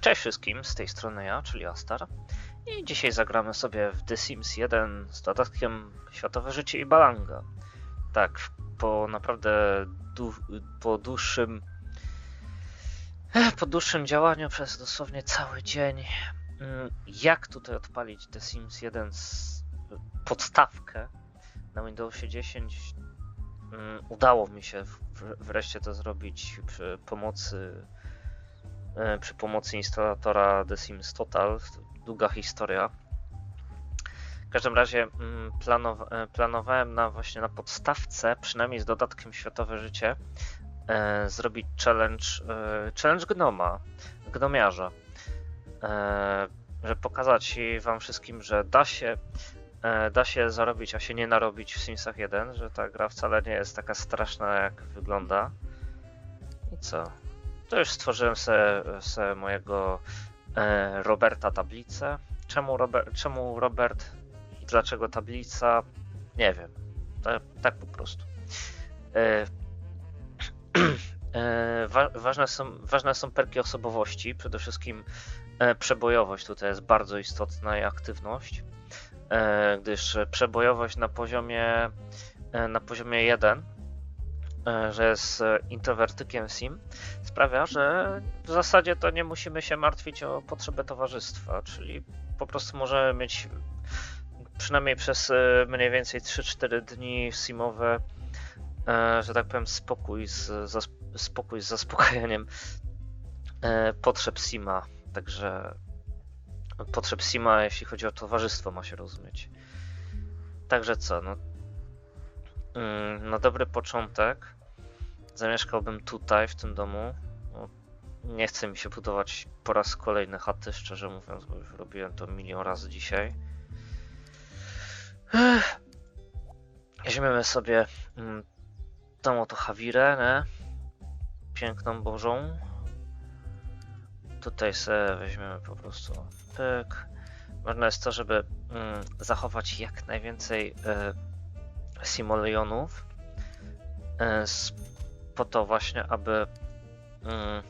Cześć wszystkim, z tej strony ja, czyli Astar. I dzisiaj zagramy sobie w The Sims 1 z dodatkiem Światowe Życie i Balanga. Tak, po naprawdę po dłuższym po dłuższym działaniu przez dosłownie cały dzień mm, jak tutaj odpalić The Sims 1 z podstawkę na Windowsie 10 mm, udało mi się wreszcie to zrobić przy pomocy przy pomocy instalatora The Sims Total. Długa historia. W każdym razie mm, planow- e, planowałem na właśnie na podstawce, przynajmniej z dodatkiem Światowe Życie, e, zrobić challenge, e, challenge gnoma, gnomiarza. E, że pokazać wam wszystkim, że da się e, da się zarobić, a się nie narobić w Simsach 1, że ta gra wcale nie jest taka straszna jak wygląda. I co? To już stworzyłem se, se mojego e, Roberta tablicę. Czemu, Robert, czemu Robert i dlaczego tablica? Nie wiem. Tak, tak po prostu. E, e, wa, ważne, są, ważne są perki osobowości. Przede wszystkim e, przebojowość tutaj jest bardzo istotna i aktywność. E, gdyż przebojowość na poziomie e, na poziomie 1 e, że jest e, introwertykiem sim, sprawia, że w zasadzie to nie musimy się martwić o potrzebę towarzystwa, czyli po prostu możemy mieć przynajmniej przez e, mniej więcej 3-4 dni simowe, e, że tak powiem, spokój z, spokój z zaspokajaniem e, potrzeb sima. Także potrzeb sima, jeśli chodzi o towarzystwo, ma się rozumieć. Także co, no na dobry początek zamieszkałbym tutaj, w tym domu. No, nie chce mi się budować po raz kolejny chaty, szczerze mówiąc, bo już robiłem to milion razy dzisiaj. Weźmiemy sobie mm, tą oto Hawirę, nie? Piękną Bożą. Tutaj sobie weźmiemy po prostu pyk. Ważne jest to, żeby mm, zachować jak najwięcej simulionów e, po to właśnie, aby, mm,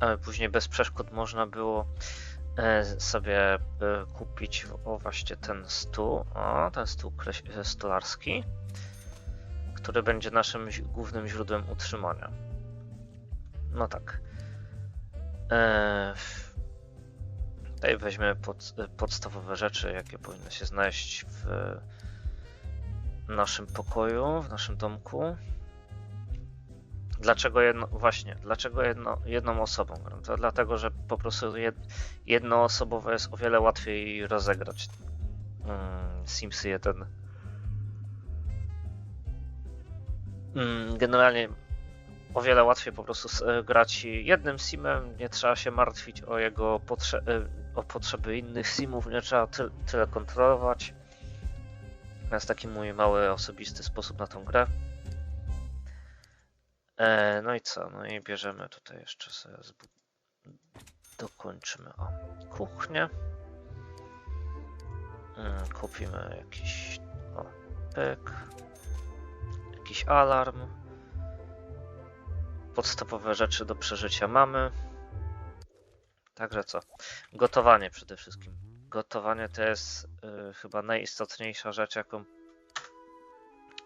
aby później bez przeszkód można było e, sobie e, kupić o właśnie ten stół, o ten stół stolarski, który będzie naszym głównym źródłem utrzymania. No tak. Tutaj weźmiemy pod, podstawowe rzeczy, jakie powinny się znaleźć w naszym pokoju, w naszym domku. Dlaczego jedno, właśnie, dlaczego jedno, jedną osobą? To dlatego, że po prostu jed, jednoosobowo jest o wiele łatwiej rozegrać mm, Simsy 1. Mm, generalnie o wiele łatwiej po prostu e, grać jednym simem, nie trzeba się martwić o jego potrze- e, o potrzeby innych simów, nie trzeba ty- tyle kontrolować. To jest taki mój mały, osobisty sposób na tą grę. E, no i co? No i bierzemy tutaj jeszcze sobie dokończymy o kuchnię. Mm, kupimy jakiś o, pyk, jakiś alarm. Podstawowe rzeczy do przeżycia mamy. Także co? Gotowanie przede wszystkim. Gotowanie to jest y, chyba najistotniejsza rzecz, jaką,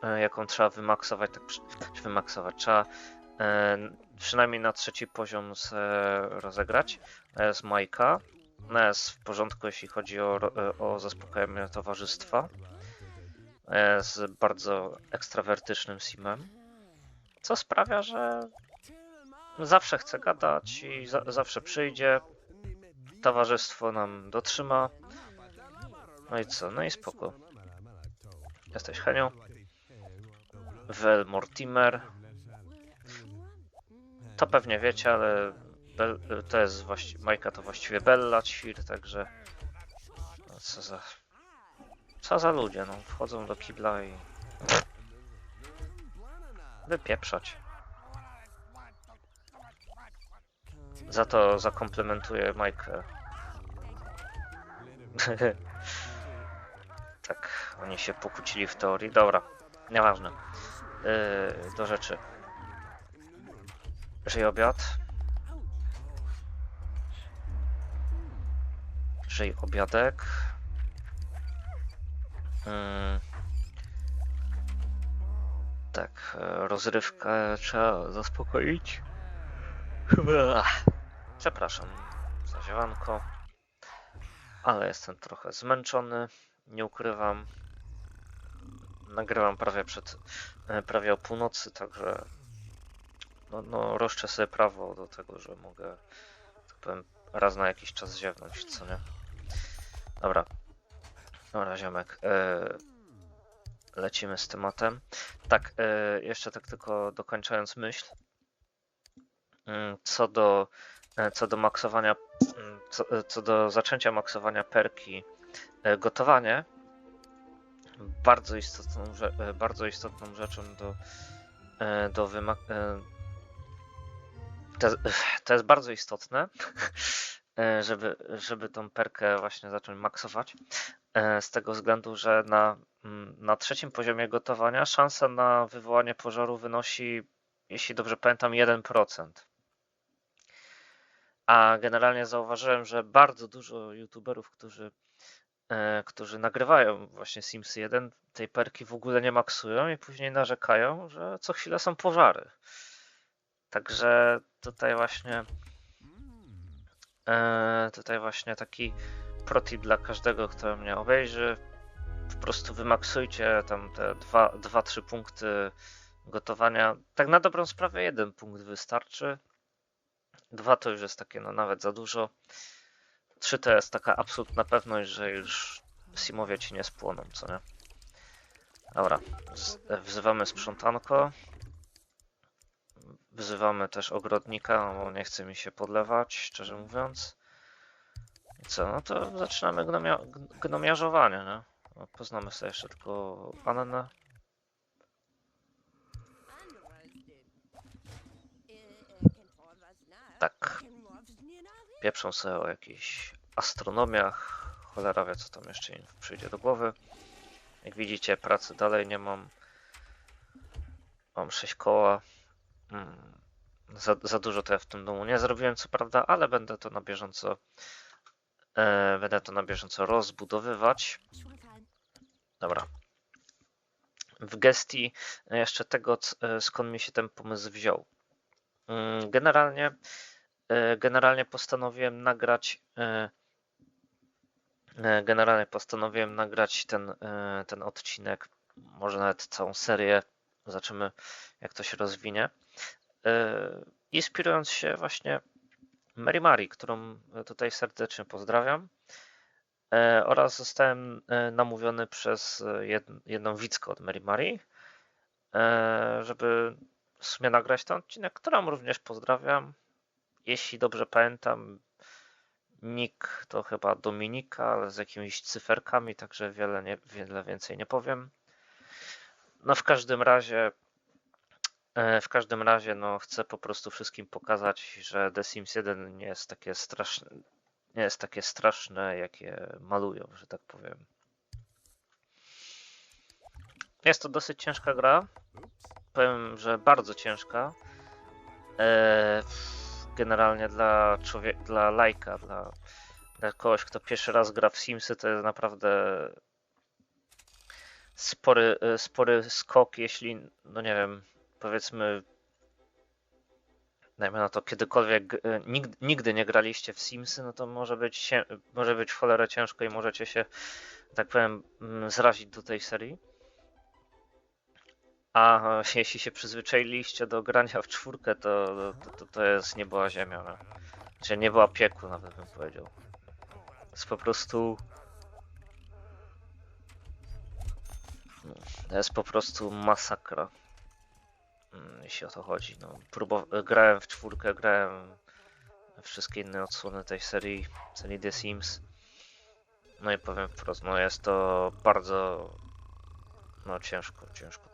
y, jaką trzeba wymaksować. Tak, przy- wymaksować. Trzeba y, przynajmniej na trzeci poziom z, rozegrać. To jest Majka. Ona jest w porządku, jeśli chodzi o, y, o zaspokajanie towarzystwa. Jest bardzo ekstrawertycznym simem. Co sprawia, że zawsze chce gadać i za, zawsze przyjdzie. Towarzystwo nam dotrzyma. No i co? No i spoko. Jesteś Henią. Vel Mortimer. To pewnie wiecie, ale Bel, to jest właściwie, Majka to właściwie Bella Ćwir, także no co za co za ludzie, no wchodzą do kibla i wypieprzać. Za to zakomplementuję Majkę. tak, oni się pokłócili w teorii. Dobra, nieważne. Yy, do rzeczy. Żyj obiad. najwyżej obiadek. Mm. Tak, e, rozrywkę trzeba zaspokoić. Przepraszam za ziewanko, ale jestem trochę zmęczony, nie ukrywam. Nagrywam prawie przed, e, prawie o północy, także no, no roszczę sobie prawo do tego, że mogę, tak powiem, raz na jakiś czas ziewnąć, co nie? Dobra. Dobra, ziomek. E, lecimy z tematem. Tak, e, jeszcze tak tylko dokończając myśl. Mm, Co do, co do maksowania, mm, co, e, co do zaczęcia maksowania perki e, gotowanie, bardzo istotną, e, bardzo istotną rzeczą do, e, do e, to, to jest bardzo istotne, e, żeby, żeby tą perkę właśnie zacząć maksować. e, Z tego względu, że na, mm, na trzecim poziomie gotowania szansa na wywołanie pożaru wynosi, jeśli dobrze pamiętam, 1%. A generalnie zauważyłem, że bardzo dużo youtuberów, którzy, e, którzy nagrywają właśnie Sims 1, tej perki w ogóle nie maksują i później narzekają, że co chwilę są pożary. Także tutaj właśnie e, tutaj właśnie taki protip dla każdego, kto mnie obejrzy. Po prostu wymaksujcie tam te 2-3 punkty gotowania. Tak na dobrą sprawę jeden punkt wystarczy. Dwa to już jest takie no nawet za dużo. Trzy to jest taka absolutna pewność, że już simowie ci nie spłoną, co nie? Dobra, wzywamy sprzątanko. Wzywamy też ogrodnika, bo nie chce mi się podlewać, szczerze mówiąc. I co, no to zaczynamy gnomia gn- gnomiarzowanie, nie? No, poznamy sobie jeszcze tylko Annę. Pieprzą sobie o jakichś astronomiach. Cholera wie, co tam jeszcze im przyjdzie do głowy. Jak widzicie, pracy dalej nie mam. Mam 6 koła. Mm, Za, za dużo to ja w tym domu nie zrobiłem, co prawda, ale będę to na bieżąco e, będę to na bieżąco rozbudowywać. Dobra. W gestii jeszcze tego, e, skąd mi się ten pomysł wziął. Mm, Generalnie, e, generalnie postanowiłem nagrać e, e, generalnie postanowiłem nagrać ten, e, ten odcinek, może nawet całą serię. Zobaczymy, jak to się rozwinie. E, Inspirując się właśnie Mary Mary, którą tutaj serdecznie pozdrawiam. E, Oraz zostałem e, namówiony przez e, jed- jedną widzkę od Mary Mary, e, żeby w sumie nagrać ten odcinek, którą również pozdrawiam. Jeśli dobrze pamiętam, nick to chyba Dominika, ale z jakimiś cyferkami, także wiele, nie, wiele więcej nie powiem. No w każdym razie, e, w każdym razie, no chcę po prostu wszystkim pokazać, że The Sims 1 nie jest takie straszne, nie jest takie straszne, jakie malują, że tak powiem. Jest to dosyć ciężka gra. Powiem, że bardzo ciężka. E, generalnie dla człowieka, dla lajka, dla, dla kogoś, kto pierwszy raz gra w Simsy, to jest naprawdę spory, e, spory skok, jeśli, no nie wiem, powiedzmy, dajmy na to, kiedykolwiek, e, nigdy, nigdy nie graliście w Simsy, no to może być, może być w cholerę ciężko i możecie się, tak powiem, mm, zrazić do tej serii. A e, jeśli się przyzwyczailiście do grania w czwórkę, to, to, to, to jest nie była ziemia. No. Znaczy nie była piekło, nawet bym powiedział. To jest po prostu. No, To jest po prostu masakra. Mm, Jeśli o to chodzi. No, próbow- grałem w czwórkę, grałem wszystkie inne odsłony tej serii, serii The Sims. No i powiem wprost, no jest to bardzo no ciężko, ciężko.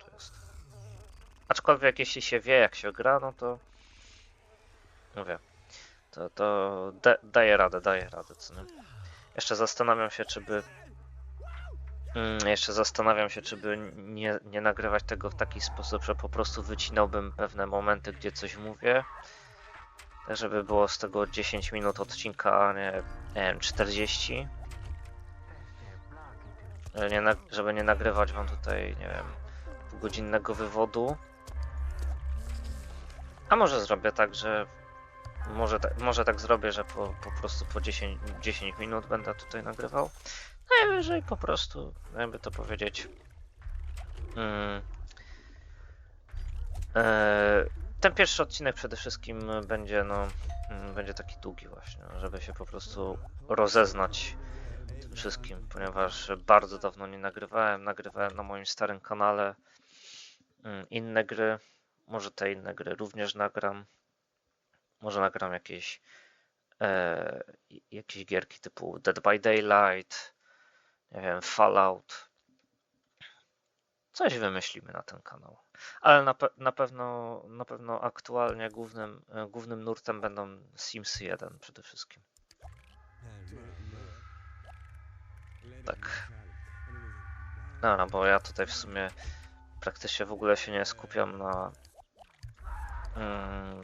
Aczkolwiek jeśli się wie jak się gra, no to mówię, to, to da, daje radę, daje radę, co nie? Jeszcze zastanawiam się, czy by mm, jeszcze zastanawiam się, czy by nie, nie nagrywać tego w taki sposób, że po prostu wycinałbym pewne momenty, gdzie coś mówię, tak żeby było z tego 10 minut odcinka, nie, nie wiem, 40 Żeby nie, żeby nie nagrywać wam tutaj, nie wiem, półgodzinnego wywodu. A może zrobię tak, że może, ta, może tak zrobię, że po, po prostu po 10, 10 minut będę tutaj nagrywał. Najwyżej po prostu, jakby to powiedzieć. Mm, e, ten pierwszy odcinek przede wszystkim będzie, no, mm, będzie taki długi właśnie, żeby się po prostu rozeznać tym wszystkim, ponieważ bardzo dawno nie nagrywałem. Nagrywałem na moim starym kanale mm, inne gry. Może te inne gry również nagram. Może nagram jakieś e, jakieś gierki typu Dead by Daylight, nie wiem, Fallout. Coś wymyślimy na ten kanał. Ale na, pe na, pewno, na pewno aktualnie głównym, e, głównym nurtem będą Sims 1 przede wszystkim. Tak. No, no, bo ja tutaj w sumie praktycznie w ogóle się nie skupiam na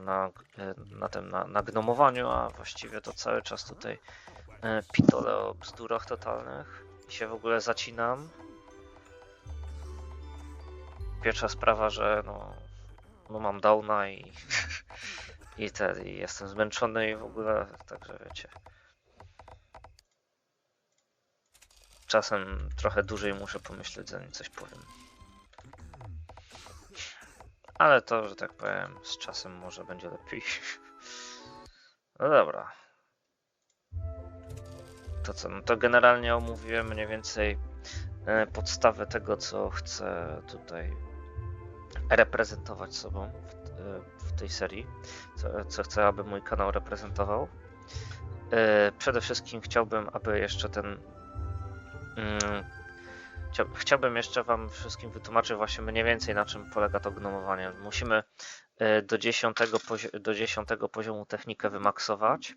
na, e, na tym, na, na gnomowaniu, a właściwie to cały czas tutaj e, pitole o bzdurach totalnych i się w ogóle zacinam. Pierwsza sprawa, że no, no mam downa i, i, te, i jestem zmęczony i w ogóle, także wiecie. Czasem trochę dłużej muszę pomyśleć, zanim coś powiem. Ale to, że tak powiem, z czasem może będzie lepiej. No dobra. To co, no to generalnie omówiłem mniej więcej e, podstawę tego, co chcę tutaj reprezentować sobą w, e, w tej serii, co, co chcę, aby mój kanał reprezentował. E, przede wszystkim chciałbym, aby jeszcze ten mm, Chciałbym jeszcze Wam wszystkim wytłumaczyć właśnie mniej więcej na czym polega to gnomowanie. Musimy e, do 10, pozi- do 10 poziomu technikę wymaksować.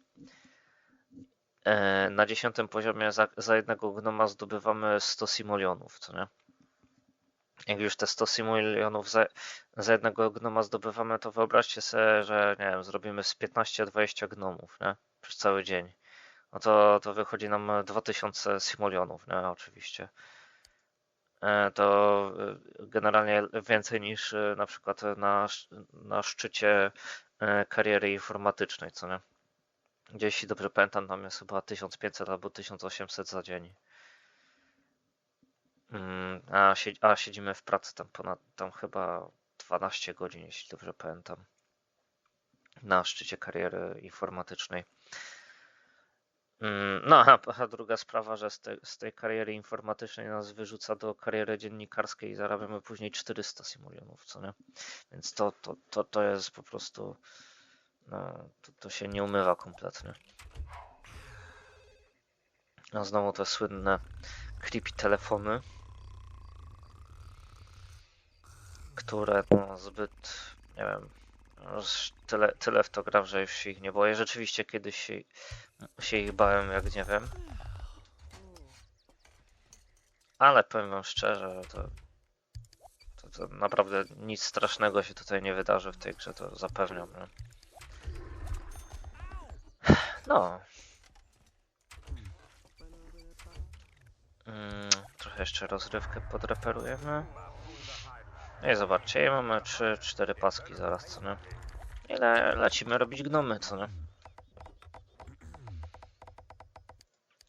E, na 10 poziomie za, za jednego gnoma zdobywamy 100 simulionów, co nie? Jak już te 100 simulionów za, za jednego gnoma zdobywamy, to wyobraźcie sobie, że nie wiem, zrobimy z 15-20 gnomów, nie? Przez cały dzień. No to, to wychodzi nam 2000 simulionów, nie? Oczywiście. E, to e, generalnie więcej niż e, na przykład na, na szczycie kariery informatycznej, co nie? Gdzieś, jeśli dobrze pamiętam, tam jest chyba 1500 albo 1800 za dzień. Mm, a, a siedzimy w pracy tam ponad, tam chyba 12 godzin, jeśli dobrze pamiętam. Na szczycie kariery informatycznej. Mm, no, a, a druga sprawa, że z, te, z, tej kariery informatycznej nas wyrzuca do kariery dziennikarskiej i zarabiamy później 400 simulionów, co nie? Więc to, to, to, to jest po prostu. No, to, to się nie umywa kompletnie. A znowu te słynne creepy telefony, które no, zbyt, nie wiem, tyle, tyle w to gram, że już się ich nie boję. Rzeczywiście kiedyś się, się ich bałem, jak nie wiem. Ale powiem wam szczerze, to, to, to naprawdę nic strasznego się tutaj nie wydarzy w tej grze, to zapewniam. Nie? No. Mm, trochę jeszcze rozrywkę podreperujemy. No i zobaczcie, mamy 3-4 paski zaraz, co nie? I le lecimy robić gnomy, co nie?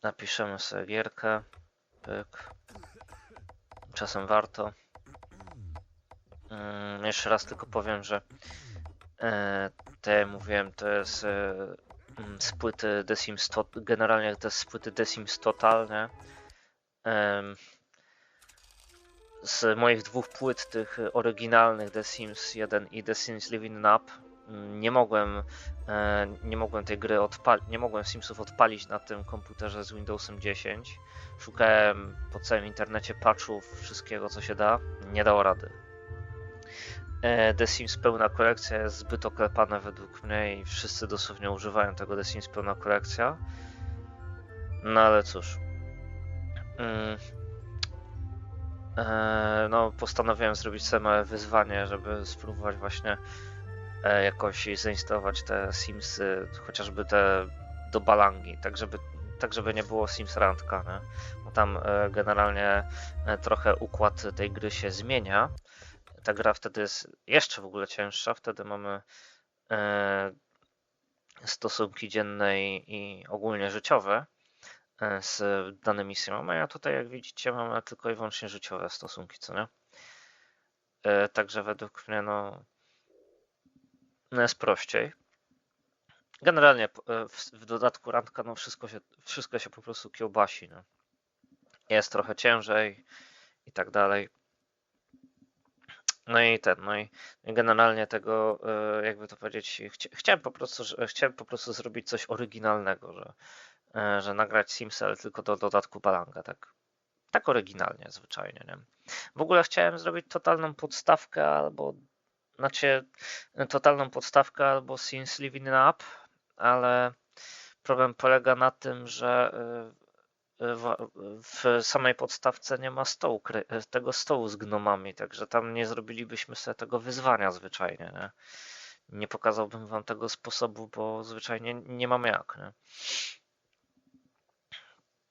Napiszemy sobie gierkę. Pyk. Czasem warto. Mm, jeszcze raz tylko powiem, że e, te mówiłem, to jest e, mm, z płyty The Sims generalnie to jest z płyty The Sims Total, nie? E, z moich dwóch płyt, tych oryginalnych The Sims 1 i The Sims Living Up, mm, nie mogłem, e, nie mogłem tej gry odpalić, nie mogłem Simsów odpalić na tym komputerze z Windowsem 10. Szukałem po całym internecie patchów, wszystkiego co się da, nie dało rady. E, The Sims pełna kolekcja jest zbyt oklepane według mnie i wszyscy dosłownie używają tego The Sims pełna kolekcja. No ale cóż. E, no, postanowiłem zrobić małe wyzwanie, żeby spróbować właśnie e, jakoś zainstalować te Simsy, chociażby te do Balangi, tak żeby tak żeby nie było Sims Randka, nie? Bo tam e, generalnie trochę układ tej gry się zmienia. Ta gra wtedy jest jeszcze w ogóle cięższa, wtedy mamy stosunki dzienne i, ogólnie życiowe z danymi simami, a tutaj jak widzicie mamy tylko i wyłącznie życiowe stosunki, co nie? E, Także według mnie no, no jest prościej. Generalnie e, w, w dodatku randka, no wszystko się, wszystko się po prostu kiełbasi. No. Jest trochę ciężej i tak dalej. No i ten, no i generalnie tego, e, jakby to powiedzieć, chcia, chciałem po prostu, że- chciałem po prostu zrobić coś oryginalnego, że, e, że nagrać Sims, ale tylko do dodatku Balanga, tak, tak oryginalnie, zwyczajnie, nie? W ogóle chciałem zrobić totalną podstawkę albo, znaczy, totalną podstawkę albo Sims Living Up, ale problem polega na tym, że y, y, w- w samej podstawce nie ma stołu, kre- tego stołu z gnomami, także tam nie zrobilibyśmy sobie tego wyzwania zwyczajnie. Nie, nie pokazałbym wam tego sposobu, bo zwyczajnie nie mam jak. Nie?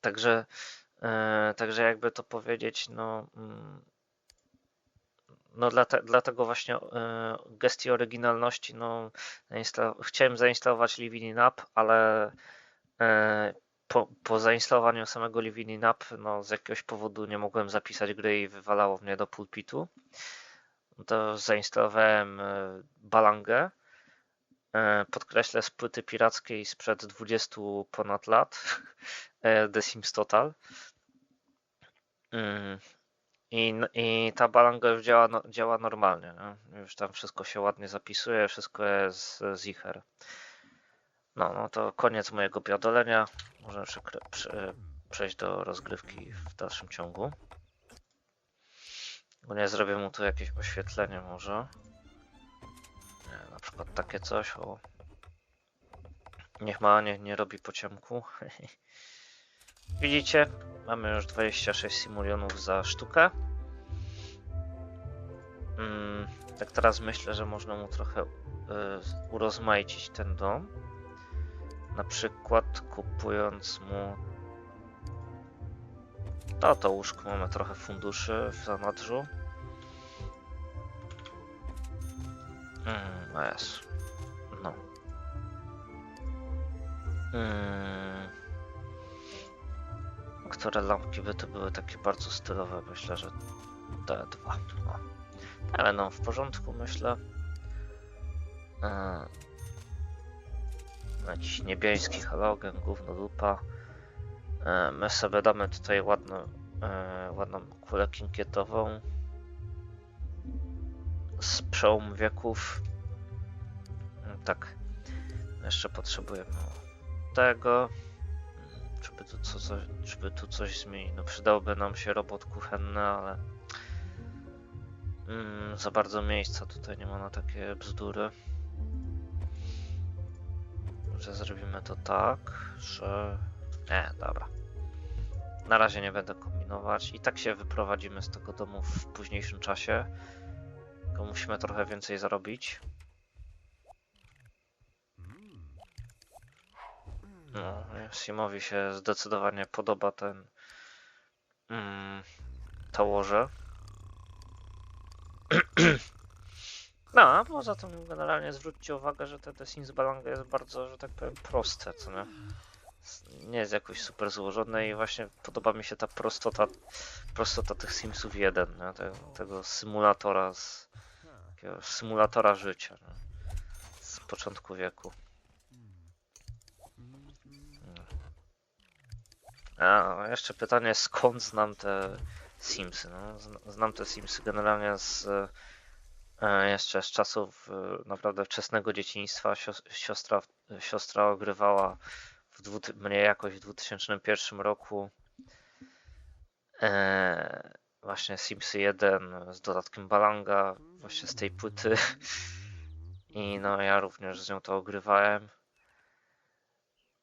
Także, y, także jakby to powiedzieć, no. mm, no dlate, dlatego właśnie y, gestii oryginalności, no chciałem zainstalować Living in App, ale e, po, po zainstalowaniu samego Living in App, no z jakiegoś powodu nie mogłem zapisać gry i wywalało mnie do pulpitu. To zainstalowałem e, Balangę. E, Podkreślę z płyty pirackiej sprzed 20 ponad lat. e, The Sims Total. Mm, I, I ta balanga już działa, no, działa normalnie. Nie? Już tam wszystko się ładnie zapisuje, wszystko jest zicher. No, no to koniec mojego biadolenia. Możemy przejść do rozgrywki w dalszym ciągu. Bo nie zrobię mu tu jakieś oświetlenie może. Nie, na przykład takie coś, o. Niech ma, nie, nie robi po ciemku. Widzicie? Mamy już 26 simulionów za sztukę. Mm, tak teraz myślę, że można mu trochę y, urozmaicić ten dom. Na przykład kupując mu to, to łóżko mamy trochę funduszy w zanadrzu. Mm, no jest. No. Mm. Które lampki by to były takie bardzo stylowe? Myślę, że te dwa. No. Ale no, w porządku myślę. Eee, jakiś niebieski halogen, gówno dupa. E, My sobie damy tutaj ładną, e, ładną kulę kinkietową z przełomu wieków. Mm, Tak, jeszcze potrzebujemy tego. Żeby tu, co, co, żeby tu coś zmienić. No przydałby nam się robot kuchenny, ale mm, za bardzo miejsca tutaj nie ma na takie bzdury. Że zrobimy to tak, że nie, dobra. Na razie nie będę kombinować. I tak się wyprowadzimy z tego domu w późniejszym czasie. Tylko musimy trochę więcej zarobić. No, Simowi się zdecydowanie podoba ten mm, to łoże. No, a poza tym generalnie zwróćcie uwagę, że te, te Sims Balanga jest bardzo, że tak powiem, proste, co nie? nie jest jakoś super złożone i właśnie podoba mi się ta prostota, prostota tych Simsów 1, nie? Te, tego symulatora z symulatora życia nie? z początku wieku. A jeszcze pytanie, skąd znam te Simsy? No, zn- znam te Simsy generalnie z e, jeszcze z czasów e, naprawdę wczesnego dzieciństwa. Sios- Siostra, siostra ogrywała w dwu, mnie jakoś w 2001 roku e, właśnie Simsy 1 z dodatkiem Balanga, właśnie z tej płyty. I no ja również z nią to ogrywałem.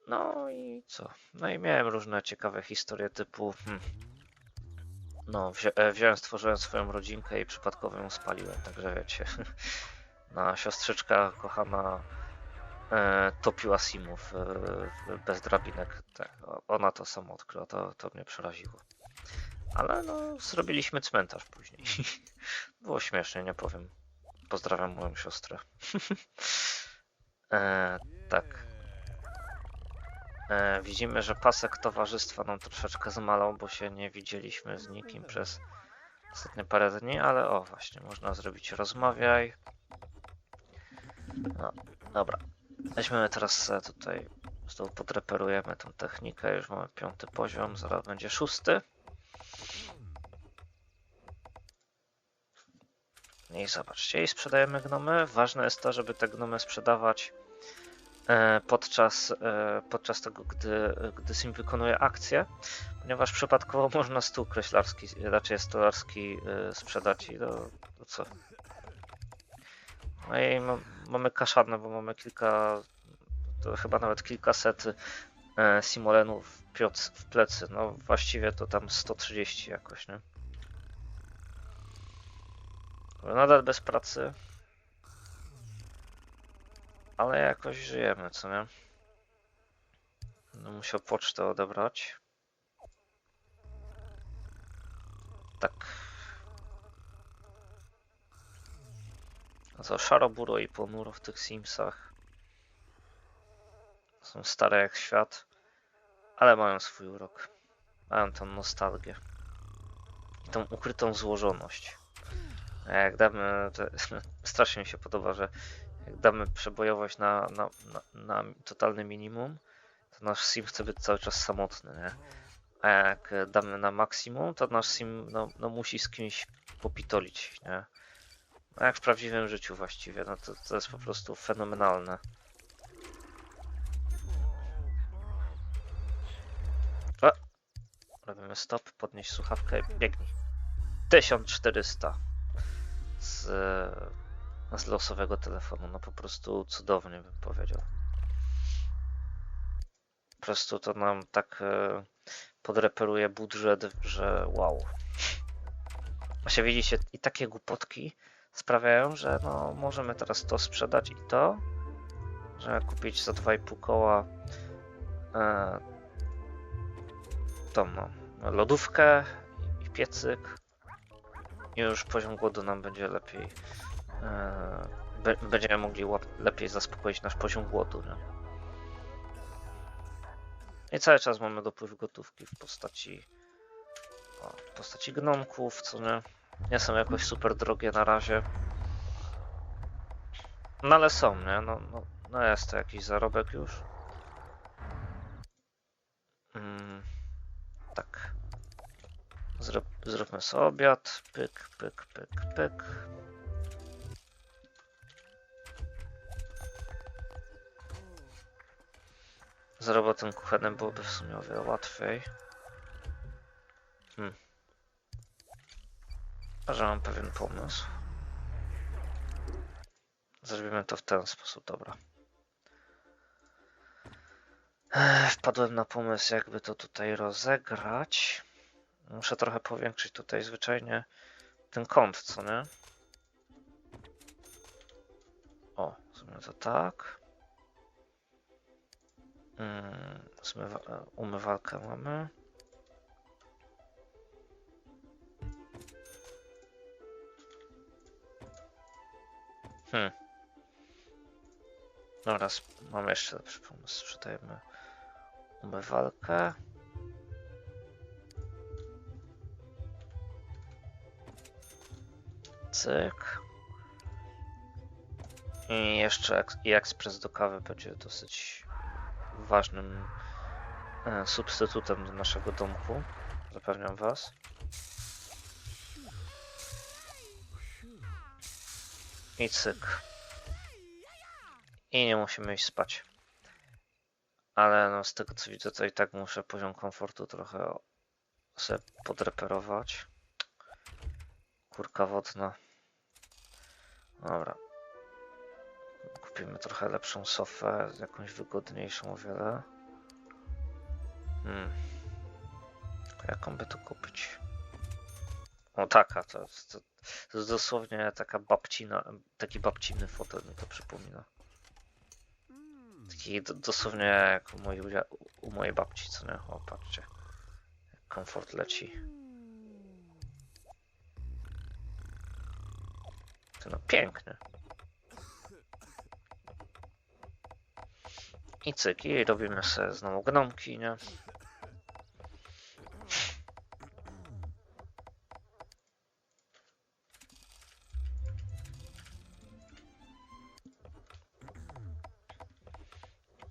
No i co? No i miałem różne ciekawe historie typu hmm, no wzi e, wziąłem, stworzyłem swoją rodzinkę i przypadkowo ją spaliłem, także wiecie. No, siostrzyczka kochana e, topiła simów e, bez drabinek. Tak, ona to samo odkryła, to, to mnie przeraziło. Ale no, zrobiliśmy cmentarz później. Było śmiesznie, nie powiem. Pozdrawiam moją siostrę. e, tak. E, widzimy, że pasek towarzystwa nam troszeczkę zmalał, bo się nie widzieliśmy z nikim przez ostatnie parę dni, ale o właśnie, można zrobić rozmawiaj. No, dobra. Weźmiemy teraz e, tutaj, znowu podreperujemy tą technikę, już mamy piąty poziom, zaraz będzie szósty. I zobaczcie, i sprzedajemy gnomy. Ważne jest to, żeby te gnomy sprzedawać podczas, e, podczas tego, gdy, gdy sim wykonuje akcję, ponieważ przypadkowo można stół kreślarski, raczej stolarski e, sprzedać i to co? No i ma, mamy kaszanę, bo mamy kilka, to chyba nawet kilkaset e, simolenów w, w plecy. No właściwie to tam 130 jakoś, nie? Nadal bez pracy. Ale jakoś żyjemy, co nie? Będę musiał pocztę odebrać. Tak. A co szaroburo i ponuro w tych Simsach. Są stare jak świat, ale mają swój urok. Mają tą nostalgię. I tą ukrytą złożoność. Jak damy, to, strasznie mi się podoba, że jak damy przebojowość na, na, na, na totalne minimum, to nasz sim chce być cały czas samotny, nie? A jak damy na maksimum, to nasz sim no, no musi z kimś popitolić, nie? No jak w prawdziwym życiu właściwie, no to, to jest po prostu fenomenalne. Robimy stop, podnieść słuchawkę, biegnij. 1400 z, z losowego telefonu. No po prostu cudownie bym powiedział. Po prostu to nam tak e, podreperuje budżet, że wow. Właśnie widzicie, i takie głupotki sprawiają, że no możemy teraz to sprzedać i to, że kupić za 2,5 koła e, tą no, lodówkę i piecyk i już poziom głodu nam będzie lepiej. Be- Będziemy mogli lepiej zaspokoić nasz poziom głodu. Nie? I cały czas mamy dopływ gotówki w postaci o, w postaci gnomków, co nie? Nie są jakoś super drogie na razie. No ale są, nie? No, no, no jest to jakiś zarobek już. Mm, tak. Zrób, zróbmy sobie obiad. Pyk, pyk, pyk, pyk. Z robotem kuchennym byłoby w sumie o wiele łatwiej. Hmm. Że mam pewien pomysł. Zrobimy to w ten sposób, dobra. Wpadłem na pomysł, jakby to tutaj rozegrać. Muszę trochę powiększyć tutaj zwyczajnie ten kąt, co nie? O, zrobimy to tak. Zmywa, e, umywalkę mamy. Hmm. Dobra, mam jeszcze lepszy pomysł. Sprzedajemy umywalkę. Cyk. I jeszcze i ekspres do kawy będzie dosyć ważnym e, substytutem do naszego domku. Zapewniam was. I cyk. I nie musimy iść spać. Ale no, z tego co widzę, to i tak muszę poziom komfortu trochę sobie podreperować. Kurka wodna. Dobra. Kupimy trochę lepszą sofę, jakąś wygodniejszą o wiele. Hmm. Jaką by tu kupić? O taka, to jest, to, to jest dosłownie taka babcina, taki babciny fotel mi to przypomina. Taki do, dosłownie jak u mojej, u mojej babci, co nie? O, patrzcie. Komfort leci. No piękny. I cyk, i robimy sobie znowu gnomki, nie?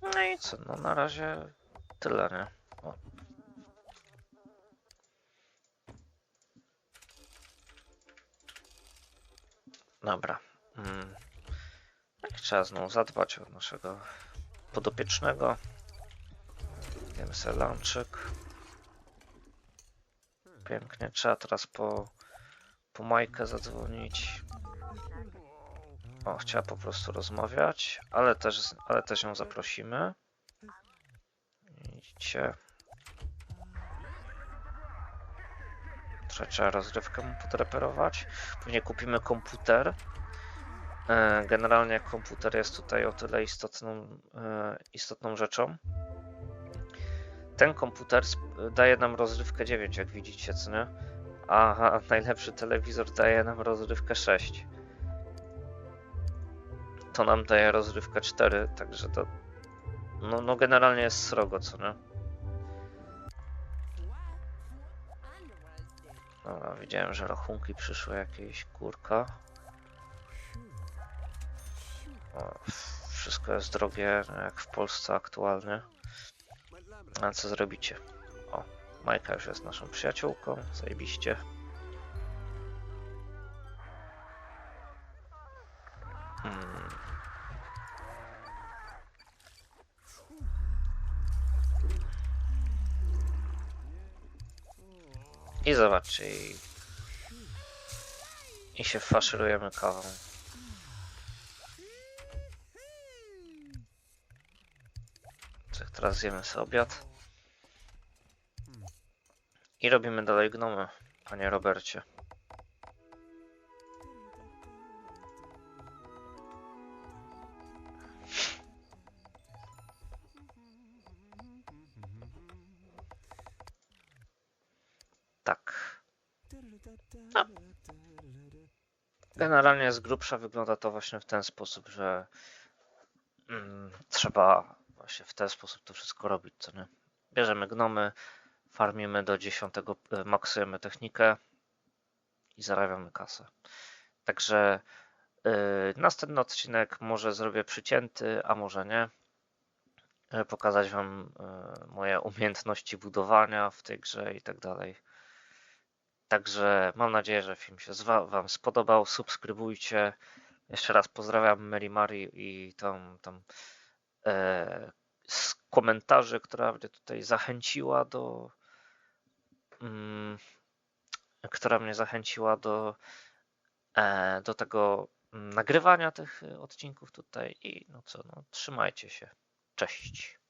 No i co, no na razie tyle, nie? O. Dobra. Mm. Jak trzeba znowu zadbać o naszego podopiecznego. Wiemy sobie lanczyk. Pięknie. Trzeba teraz po, po Majkę zadzwonić. O, chciała po prostu rozmawiać, ale też, ale też ją zaprosimy. Idźcie. Trzeba, trzeba rozrywkę mu podreperować. Później kupimy komputer. E, Generalnie komputer jest tutaj o tyle istotną, e, istotną rzeczą. Ten komputer daje nam rozrywkę 9, jak widzicie, co nie? A najlepszy telewizor daje nam rozrywkę 6 to nam daje rozrywkę 4, także to no, no generalnie jest srogo, co nie? Dobra, widziałem, że rachunki przyszły jakieś kurka. Wszystko jest drogie, jak w Polsce aktualnie. Ale co zrobicie? O, Majka już jest naszą przyjaciółką, zajebiście. Hmm. I zobaczcie, i, i się faszerujemy kawą. Teraz zjemy sobie obiad. I robimy dalej gnomy, panie Robercie. Tak. No. Generalnie z grubsza wygląda to właśnie w ten sposób, że mm, trzeba właśnie w ten sposób to wszystko robić, co nie? Bierzemy gnomy, farmimy do 10, e, maksujemy technikę i zarabiamy kasę. Także yy, następny odcinek może zrobię przycięty, a może nie. Yy, pokazać Wam yy, moje umiejętności budowania w tej grze i tak dalej. Także mam nadzieję, że film się Wam spodobał. Subskrybujcie. Jeszcze raz pozdrawiam Mary Mary i tą, tą e, z komentarzy, która mnie tutaj zachęciła do. Mm, która mnie zachęciła do, e, do tego mm, nagrywania tych odcinków tutaj. I no co, no, trzymajcie się. Cześć.